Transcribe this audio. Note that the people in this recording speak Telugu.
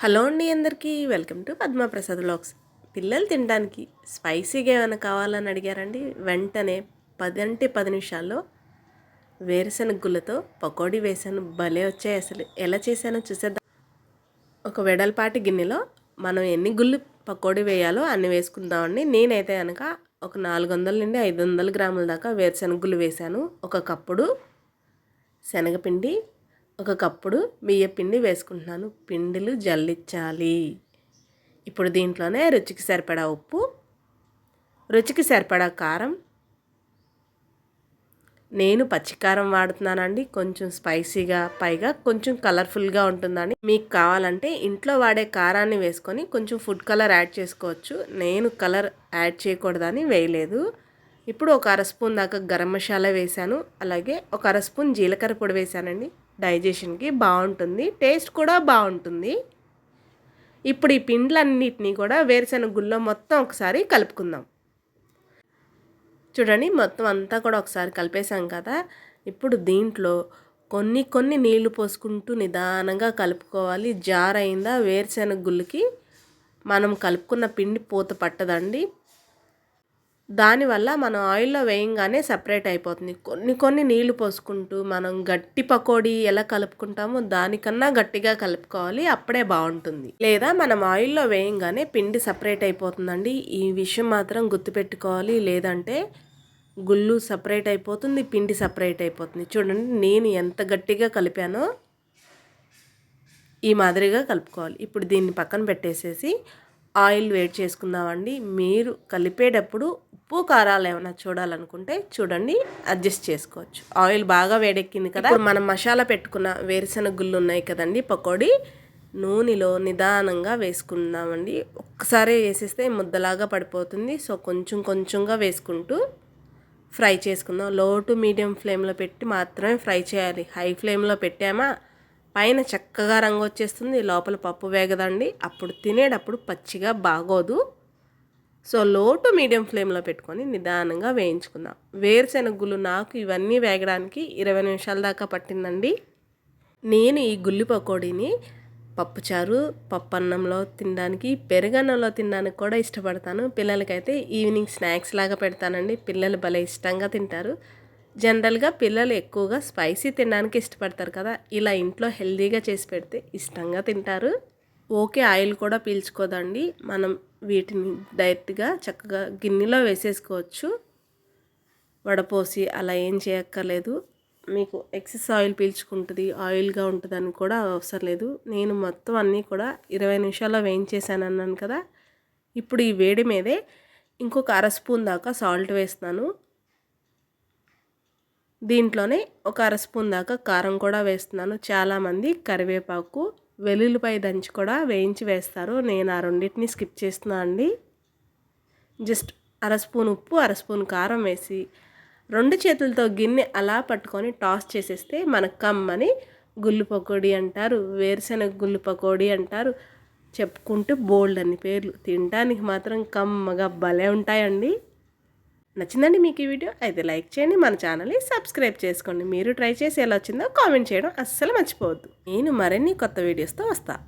హలో అండి అందరికీ వెల్కమ్ టు పద్మప్రసాద్ బ్లాగ్స్ పిల్లలు తినడానికి స్పైసీగా ఏమైనా కావాలని అడిగారండి? వెంటనే పది అంటే పది నిమిషాల్లో వేరుశనగ గుళ్ళతో పకోడీ వేసాను భలే వచ్చాయి అసలు. ఎలా చేశానో చూసేద్దాం. ఒక వెడల్పాటి గిన్నెలో మనం ఎన్ని గుళ్ళు పకోడీ వేయాలో అన్ని వేసుకుందామండి. నేనైతే కనుక ఒక నాలుగు వందల నుండి ఐదు వందల గ్రాముల దాకా వేరుశనగ గుళ్ళు వేశాను. ఒక కప్పుడు శనగపిండి ఒక కప్పుడు బియ్య పిండి వేసుకుంటున్నాను. పిండిలు జల్లించాలి ఇప్పుడు దీంట్లోనే రుచికి సరిపడా ఉప్పు రుచికి సరిపడా కారం. నేను పచ్చికారం వాడుతున్నానండి. కొంచెం స్పైసీగా పైగా కొంచెం కలర్ఫుల్గా ఉంటుందని. మీకు కావాలంటే ఇంట్లో వాడే కారాన్ని వేసుకొని కొంచెం ఫుడ్ కలర్ యాడ్ చేసుకోవచ్చు. నేను కలర్ యాడ్ చేయకూడదని వేయలేదు. ఇప్పుడు ఒక అర స్పూన్ దాకా గరం మసాలా వేశాను. అలాగే ఒక అర స్పూన్ జీలకర్ర పొడి వేశానండి. డైజెషన్కి బాగుంటుంది టేస్ట్ కూడా బాగుంటుంది ఇప్పుడు ఈ పిండ్లన్నిటినీ కూడా వేరుశనగ గుళ్ళో మొత్తం ఒకసారి కలుపుకుందాం. చూడండి మొత్తం అంతా కూడా ఒకసారి కలిపేసాం కదా. ఇప్పుడు దీంట్లో కొన్ని కొన్ని నీళ్ళు పోసుకుంటూ నిదానంగా కలుపుకోవాలి. జార్ అయిందా వేరుశనగ గుళ్ళకి మనం కలుపుకున్న పిండి పూత పట్టదండి. దానివల్ల మనం ఆయిల్లో వేయంగానే సపరేట్ అయిపోతుంది. కొన్ని కొన్ని నీళ్ళు పోసుకుంటూ మనం గట్టి పకోడీ ఎలా కలుపుకుంటామో దానికన్నా గట్టిగా కలుపుకోవాలి అప్పుడే బాగుంటుంది. లేదా మనం ఆయిల్లో వేయంగానే పిండి సపరేట్ అయిపోతుందండి. ఈ విషయం మాత్రం గుర్తుపెట్టుకోవాలి. లేదంటే గుళ్ళు సపరేట్ అయిపోతుంది పిండి సపరేట్ అయిపోతుంది. చూడండి నేను ఎంత గట్టిగా కలిపానో ఈ మాదిరిగా కలుపుకోవాలి. ఇప్పుడు దీన్ని పక్కన పెట్టేసేసి ఆయిల్ వేడి చేసుకుందామండి. మీరు కలిపేటప్పుడు ఉప్పు కారాలు ఏమైనా చూడాలనుకుంటే చూడండి అడ్జస్ట్ చేసుకోవచ్చు. ఆయిల్ బాగా వేడెక్కింది కదా. మనం మసాలా పెట్టుకున్న వేరుశనగ గుళ్ళు ఉన్నాయి కదండి పకోడీ. నూనెలో నిదానంగా వేసుకుందామండి. ఒక్కసారి వేసేస్తే ముద్దలాగా పడిపోతుంది. సో కొంచెం కొంచెంగా వేసుకుంటూ ఫ్రై చేసుకుందాం. లో టు మీడియం ఫ్లేమ్లో పెట్టి మాత్రమే ఫ్రై చేయాలి. హై ఫ్లేమ్లో పెట్టామా పైన చక్కగా రంగు వచ్చేస్తుంది. లోపల పప్పు వేగదండి. అప్పుడు తినేటప్పుడు పచ్చిగా బాగోదు. సో లో టు మీడియం ఫ్లేమ్లో పెట్టుకొని నిదానంగా వేయించుకుందాం. వేరుశెనగులు నాకు ఇవన్నీ వేగడానికి ఇరవై నిమిషాల దాకా పట్టిందండి. నేను ఈ గుల్లి పకోడీని పప్పుచారు పప్పు అన్నంలో తినడానికి పెరుగన్నంలో తినడానికి కూడా ఇష్టపడతాను. పిల్లలకైతే ఈవినింగ్ స్నాక్స్ లాగా పెడతానండి. పిల్లలు భలే ఇష్టంగా తింటారు. జనరల్గా పిల్లలు ఎక్కువగా స్పైసీ తినడానికి ఇష్టపడతారు కదా ఇలా ఇంట్లో హెల్దీగా చేసి పెడితే ఇష్టంగా తింటారు. ఓకే ఆయిల్ కూడా పీల్చుకోదండి. మనం వీటిని డైరెక్ట్గా చక్కగా గిన్నెలో వేసేసుకోవచ్చు. వడపోసి అలా ఏం చేయక్కర్లేదు. మీకు ఎక్సెస్ ఆయిల్ పీల్చుకుంటుంది ఆయిల్గా ఉంటుందని కూడా అవసరం లేదు. నేను మొత్తం అన్నీ కూడా ఇరవై నిమిషాల్లో వేయించేసాను అన్నాను కదా. ఇప్పుడు ఈ వేడి మీదే ఇంకొక అర స్పూన్ దాకా సాల్ట్ వేస్తున్నాను. దీంట్లోనే ఒక అర స్పూన్ దాకా కారం కూడా వేస్తున్నాను. చాలామంది కరివేపాకు వెల్లుల్లిపాయ దంచి కూడా వేయించి వేస్తారు. నేను ఆ రెండింటిని స్కిప్ చేస్తున్నా అండి. జస్ట్ అర స్పూన్ ఉప్పు అర స్పూన్ కారం వేసి రెండు చేతులతో గిన్నె అలా పట్టుకొని టాస్ చేసేస్తే మనకు కమ్మని గుళ్ళు పకోడీ అంటారు వేరుశెనగ గుళ్ళు పకోడీ అంటారు. చెప్పుకుంటూ బోల్డ్ అని పేర్లు. తినడానికి మాత్రం కమ్మగా భలే ఉంటాయండి. నచ్చిందండి మీకు ఈ వీడియో అయితే లైక్ చేయండి మన ఛానల్ని సబ్స్క్రైబ్ చేసుకోండి. మీరు ట్రై చేసి ఎలా వచ్చిందో కామెంట్ చేయడం అస్సలు మర్చిపోవద్దు. నేను మరిన్ని కొత్త వీడియోస్తో వస్తాను